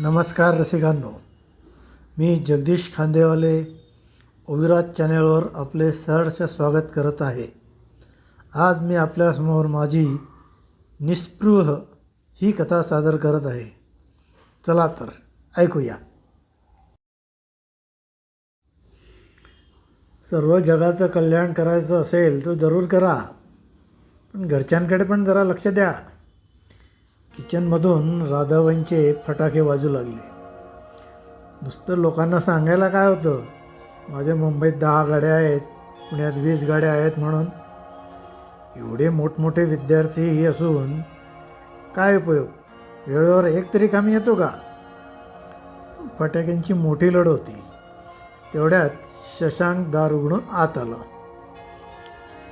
नमस्कार रसिकांनो. मी जगदीश खांदेवाले ओविराज चॅनेलवर आपले सहर्ष स्वागत करत आहे. आज मी आपल्यासमोर माझी निस्पृह ही कथा सादर करत आहे. चला तर ऐकूया. सर्व जगाचं कल्याण करायचं असेल तर जरूर करा. पण घरच्यांकडे पण जरा लक्ष द्या. किचनमधून राधाबाईंचे फटाके वाजू लागले. नुसतं लोकांना सांगायला काय होतं? माझ्या मुंबईत दहा गाड्या आहेत पुण्यात वीस गाड्या आहेत म्हणून. एवढे मोठमोठे विद्यार्थीही असून काय उपयोग? वेळेवर एक तरी कामी येतो का? फटाक्यांची मोठी लढ होती. तेवढ्यात शशांक दार उघडून आत आला.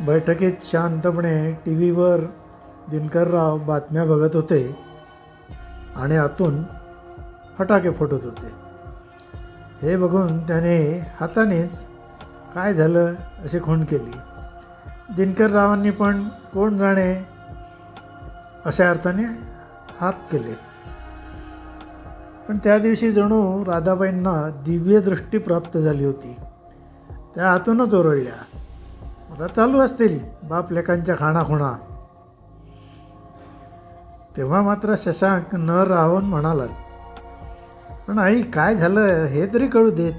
बैठकीत शांतपणे टी व्हीवर दिनकरराव बातम्या बघत होते आणि आतून फटाके फुटत होते. हे बघून त्याने हातानेच काय झालं अशी खूण केली. दिनकररावांनी पण कोण जाणे अशा अर्थाने हात केले. पण त्या दिवशी जणू राधाबाईंना दिव्यदृष्टी प्राप्त झाली होती. त्या आतूनच ओरडल्या आता चालू असतील बाप लेकांच्या खाणाखुणा. तेव्हा मात्र शशांक न राहून म्हणालात पण आई काय झालं? हे तरी कळू देत.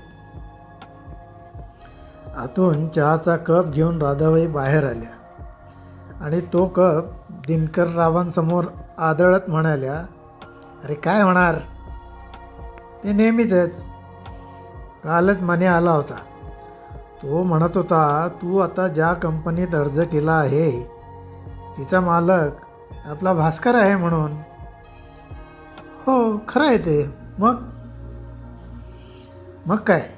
आतून चहाचा कप घेऊन राधाबाई बाहेर आल्या आणि तो कप दिनकर रावांसमोर आदळत म्हणाल्या अरे काय होणार? ते नेहमीचंच. कालच मने आला होता. तो म्हणत होता तू आता ज्या कंपनीत अर्ज केला आहे तिचा मालक आपला भास्कर आहे म्हणून. हो खरं आहे ते. मग? मग काय?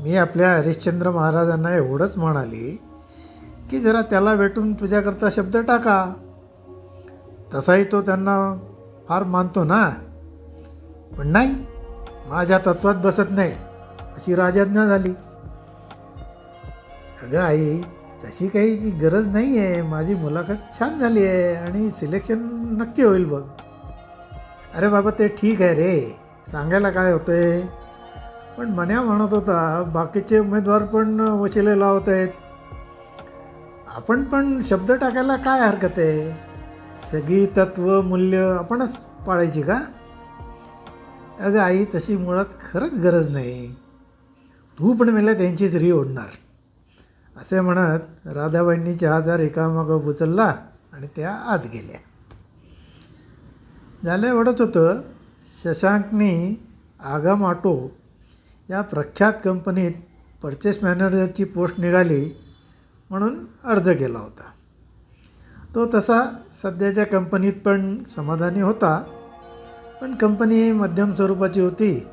मी आपल्या हरिश्चंद्र महाराजांना एवढंच म्हणाली की जरा त्याला भेटून तुझ्याकरता शब्द टाका. तसाही तो त्यांना फार मानतो ना. पण नाही माझ्या तत्वात बसत नाही अशी राजाज्ञा झाली. अगं आई तशी काही ती गरज नाही आहे माझी मुलाखत छान झाली आहे आणि सिलेक्शन नक्की होईल बघ. अरे बाबा ते ठीक आहे रे. सांगायला काय होतं आहे पण मन्या म्हणत होता बाकीचे उमेदवार पण वशिले लावत आहेत. आपण पण शब्द टाकायला काय हरकत आहे? सगळी तत्व मूल्य आपणच पाळायची का? अगं आई तशी मुळात खरंच गरज नाही. तू पण मला त्यांचीच री ओढणार असे म्हणत राधाबाईंनी चहाचा रिकामागं उचलला आणि त्या आत गेल्या. झालं एवढंच होतं शशांकनी आगाम ऑटो या प्रख्यात कंपनीत परचेस मॅनेजरची पोस्ट निघाली म्हणून अर्ज केला होता. तो तसा सध्याच्या कंपनीत पण समाधानी होता पण कंपनी मध्यम स्वरूपाची होती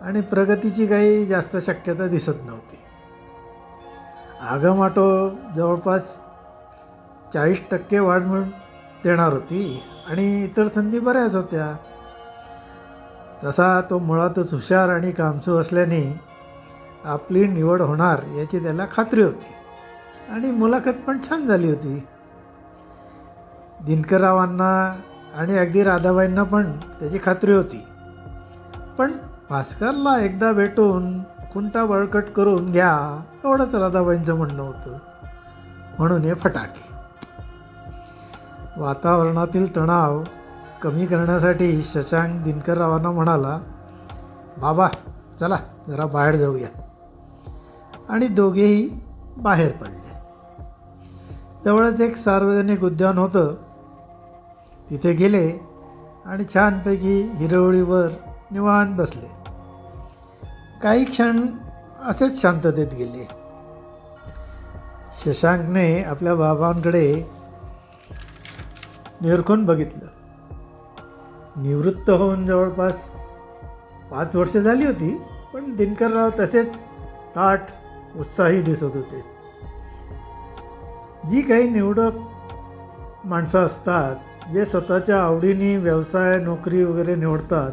आणि प्रगतीची काही जास्त शक्यता दिसत नव्हती. आगमाटो जवळपास चाळीस टक्के वाढ म्हणून देणार होती आणि इतर संधी बऱ्याच होत्या. तसा तो मुळातच हुशार आणि कामसू असल्याने आपली निवड होणार याची त्याला खात्री होती आणि मुलाखत पण छान झाली होती. दिनकररावांना आणि अगदी राधाबाईंना पण त्याची खात्री होती. पण भास्करला एकदा भेटून खुंटा बळकट करून घ्या. एवढंच राधाबाईंचं म्हणणं होतं. म्हणून हे फटाके. वातावरणातील तणाव कमी करण्यासाठी शशांक दिनकररावांना म्हणाला बाबा चला जरा बाहेर जाऊया. आणि दोघेही बाहेर पडले. जवळच एक सार्वजनिक उद्यान होतं. तिथे गेले आणि छानपैकी हिरवळीवर निवांत बसले. काही क्षण असेच शांततेत गेले. शशांकने आपल्या बाबांकडे निरखून बघितलं. निवृत्त होऊन जवळपास पाच वर्षे झाली होती पण दिनकरराव तसेच ताठ उत्साही दिसत होते. जी काही निवडक माणसं असतात जे स्वतःच्या आवडीने व्यवसाय नोकरी वगैरे निवडतात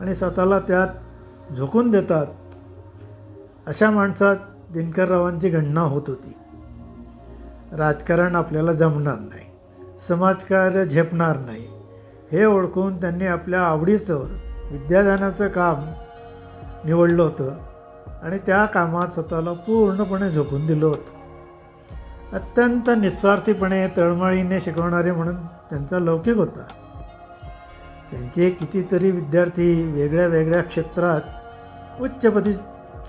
आणि स्वतःला त्यात झोकून देतात. अशा माणसात दिनकररावांची गणना होत होती. राजकारण आपल्याला जमणार नाही. समाजकार्य झेपणार नाही. हे ओळखून त्यांनी आपल्या आवडीचं विद्यादानाचं काम निवडलं होतं आणि त्या कामात स्वतःला पूर्णपणे झोकून दिलं होतं. अत्यंत निस्वार्थीपणे तळमळीने शिकवणारे म्हणून त्यांचा लौकिक होता. त्यांचे कितीतरी विद्यार्थी वेगळ्या वेगळ्या क्षेत्रात उच्चपदी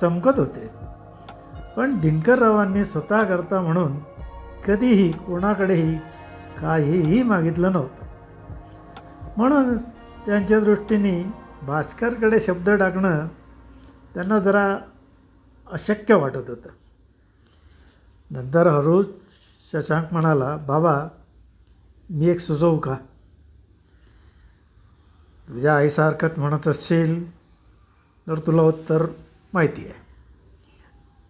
चमकत होते. पण दिनकररावांनी स्वतः करता म्हणून कधीही कोणाकडेही काहीही मागितलं नव्हतं. म्हणून त्यांच्या दृष्टीने भास्करकडे शब्द टाकणं त्यांना जरा अशक्य वाटत होतं. नंतर हरू शशांक म्हणाला बाबा मी एक सुचवू का? तुझ्या आईसारखंच म्हणत असशील तर तुला उत्तर माहिती आहे.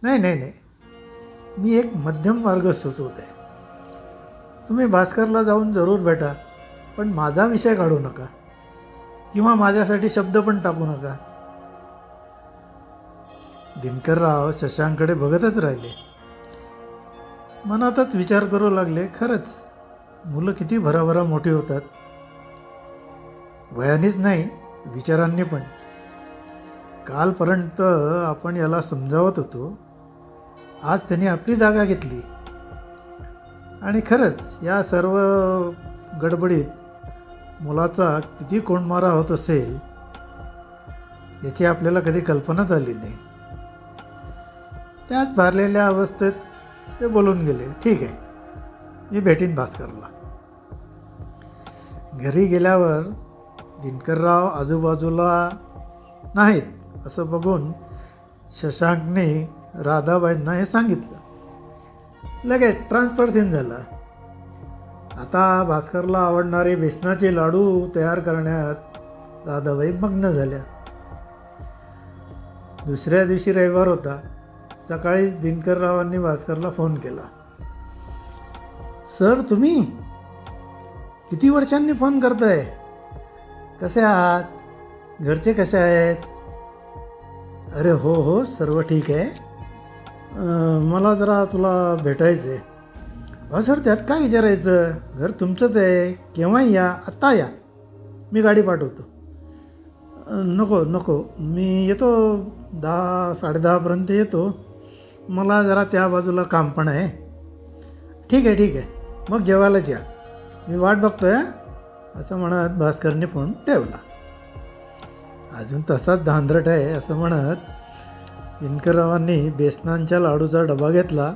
नाही नाही नाही. मी एक मध्यम मार्ग सुचवत आहे. तुम्ही भास्करला जाऊन जरूर भेटा पण माझा विषय काढू नका. किंवा माझ्यासाठी शब्द पण टाकू नका. दिनकरराव शशांकडे बघतच राहिले. मनातच विचार करू लागले खरंच. मुलं किती भराभरा मोठी होतात. वयानेच नाही विचारांनी पण. कालपर्यंत आपण याला समजावत होतो. आज त्यांनी आपली जागा घेतली. आणि खरंच या सर्व गडबडीत मुलाचा किती कोंडमारा होत असेल याची आपल्याला कधी कल्पना झाली नाही. त्याच भारलेल्या अवस्थेत ते बोलून गेले ठीक आहे मी भेटीन भास्करला. घरी गेल्यावर दिनकरराव आजूबाजूला नाहीत असं बघून शशांकने राधाबाईंना हे सांगितलं. लगेच ट्रान्सफर सीन झाला. आता भास्करला आवडणारे बेसनाचे लाडू तयार करण्यात राधाबाई मग्न झाल्या. दुसऱ्या दिवशी रविवार होता. सकाळीच दिनकररावांनी भास्करला फोन केला. सर तुम्ही किती वर्षांनी फोन करताय? कसे आहात? घरचे कसे आहेत? अरे हो हो सर्व ठीक आहे. मला जरा तुला भेटायचं आहे अ सर त्यात काय विचारायचं? घर तुमचंच आहे. केव्हाही या? आत्ता या. मी गाडी पाठवतो. नको नको. मी येतो. दहा साडेदहापर्यंत येतो. मला जरा त्या बाजूला काम पण आहे. ठीक आहे ठीक आहे. मग जेवायलाच या. मी वाट बघतो आहे असं म्हणत भास्करने फोन ठेवला. अजून तसाच धांदरट आहे असं म्हणत दिनकररावांनी बेसनांच्या लाडूचा डबा घेतला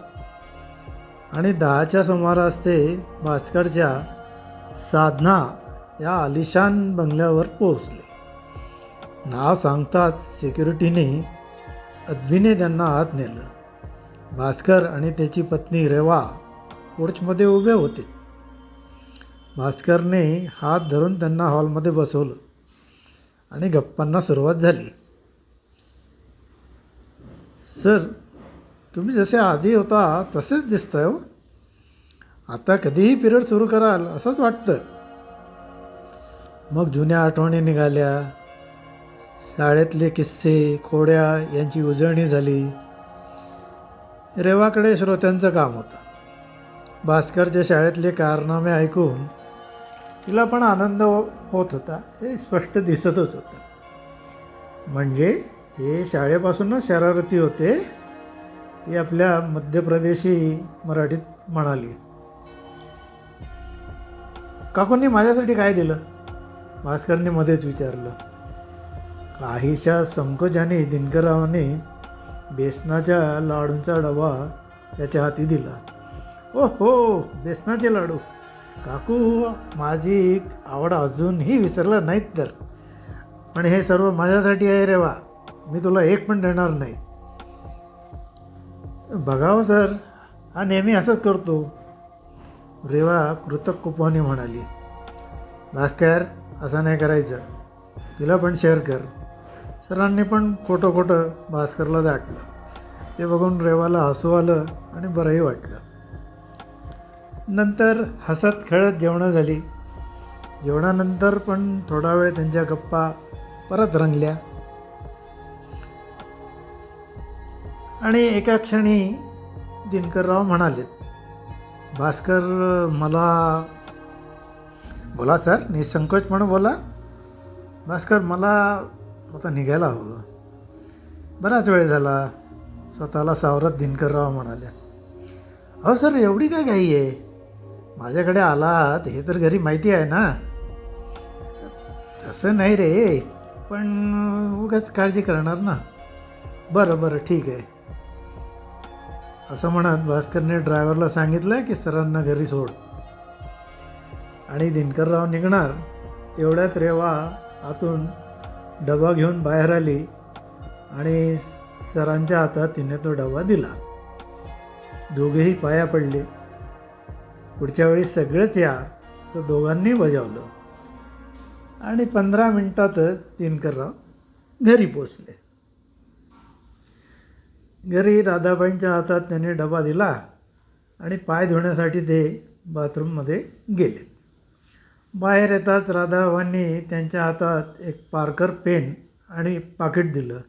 आणि दहाच्या सुमारास ते भास्करच्या साधना या आलिशान बंगल्यावर पोहोचले. नाव सांगताच सिक्युरिटीने अद्वीने त्यांना आत नेलं. भास्कर आणि त्याची पत्नी रेवा पोर्चमध्ये उभे होते. भास्करने हात धरून त्यांना हॉलमध्ये बसवलं आणि गप्पांना सुरुवात झाली. सर तुम्ही जसे आधी होता तसेच दिसतंय हो. आता कधीही पिरियड सुरू कराल असंच वाटतं मग जुन्या आठवणी निघाल्या. शाळेतले किस्से खोड्या यांची उजळणी झाली. रेवाकडे श्रोत्यांचं काम होतं. भास्करच्या शाळेतले कारनामे ऐकून तिला पण आनंद हो-, होत होता. हे स्पष्ट दिसतच होतं. म्हणजे हे शाळेपासूनच शरारती होते ती आपल्या मध्य प्रदेशी मराठीत म्हणाली. काकूंनी माझ्यासाठी काय दिलं? भास्करने मध्येच विचारलं. काहीशा संकोचाने दिनकररावाने बेसनाच्या लाडूंचा डबा त्याच्या हाती दिला. ओ हो बेसनाचे लाडू. काकू माझी आवड अजूनही विसरला नाहीत तर. पण हे सर्व माझ्यासाठी आहे रे वा. मी तुला एक पण देणार नाही. बघावं सर हा नेहमी असंच करतो. रेवा कृतक कुपवाने म्हणाली. भास्कर असं नाही करायचं. तिला पण शेअर कर. सरांनी पण खोटं खोटं भास्करला दाटलं. ते बघून रेवाला हसू आलं आणि बरंही वाटलं. नंतर हसत खेळत जेवणं झाली. जेवणानंतर पण थोडा वेळ त्यांच्या गप्पा परत रंगल्या. आणि एका क्षणी दिनकरराव म्हणालेत भास्कर मला बोला सर निसंकोचपणे बोला. भास्कर मला आता निघायला हवं. बराच वेळ झाला स्वतःला सावरत दिनकरराव म्हणाल्या अहो सर एवढी काय घाई आहे? माझ्याकडे आलात हे तर घरी माहिती आहे ना? तसं नाही रे पण उगाच काळजी करणार ना? बरं बरं ठीक आहे. असं म्हणत भास्करने ड्रायव्हरला सांगितलं की सरांना घरी सोड. आणि दिनकरराव निघणार. तेवढ्यात रेवा आतून डबा घेऊन बाहेर आली आणि सरांच्या हातात तिने तो डबा दिला. दोघेही पाया पडले. पुढच्या वेळी सगळेच या. असं दोघांनी बजावलं. आणि पंधरा मिनटातच दिनकरराव घरी पोचले. घरी राधाबाईंच्या हातात त्यांनी डबा दिला आणि पाय धुण्यासाठी ते बाथरूममध्ये गेले. बाहेर येताच राधाबाईंनी त्यांच्या हातात एक पारकर पेन आणि पाकिट दिलं.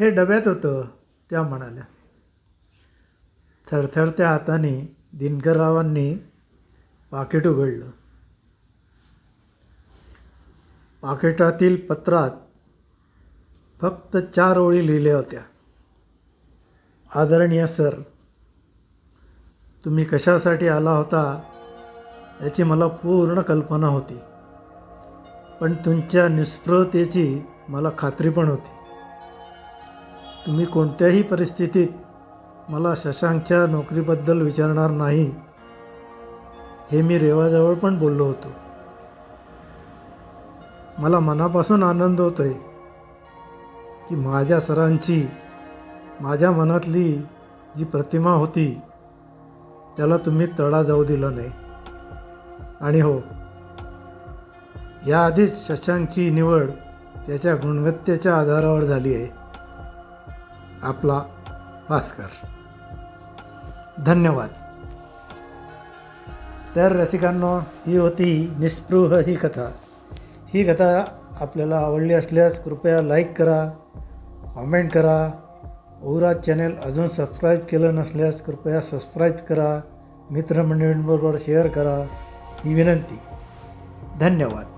हे डब्यात होतं त्या म्हणाल्या. थरथरत्या हाताने दिनकररावांनी पाकिट उघडलं. पाकिटातील पत्रात फक्त चार ओळी लिहिल्या होत्या. आदरणीय सर तुम्ही कशासाठी आला होता याची मला पूर्ण कल्पना होती. पण तुमच्या निष्प्रतेची मला खात्री पण होती. तुम्ही कोणत्याही परिस्थितीत मला शशांकच्या नोकरीबद्दल विचारणार नाही हे मी रेवाजवळ पण बोललो होतो. मला मनापासून आनंद होतोय की माझ्या सरांची माझ्या मनातली जी प्रतिमा होती त्याला तुम्ही तडा जाऊ दिला नाही. आणि हो याआधीच शशांकची निवड त्याच्या गुणवत्तेच्या आधारावर झाली आहे. आपला भास्कर. धन्यवाद. तर रसिकांनो ही होती निस्पृह ही कथा. ही कथा आपल्याला आवडली असल्यास कृपया लाईक करा कॉमेंट करा. ओराज चॅनेल अजून सबस्क्राईब केलं नसल्यास कृपया सबस्क्राईब करा. मित्रमंडळींबरोबर शेअर करा. ही विनंती. धन्यवाद.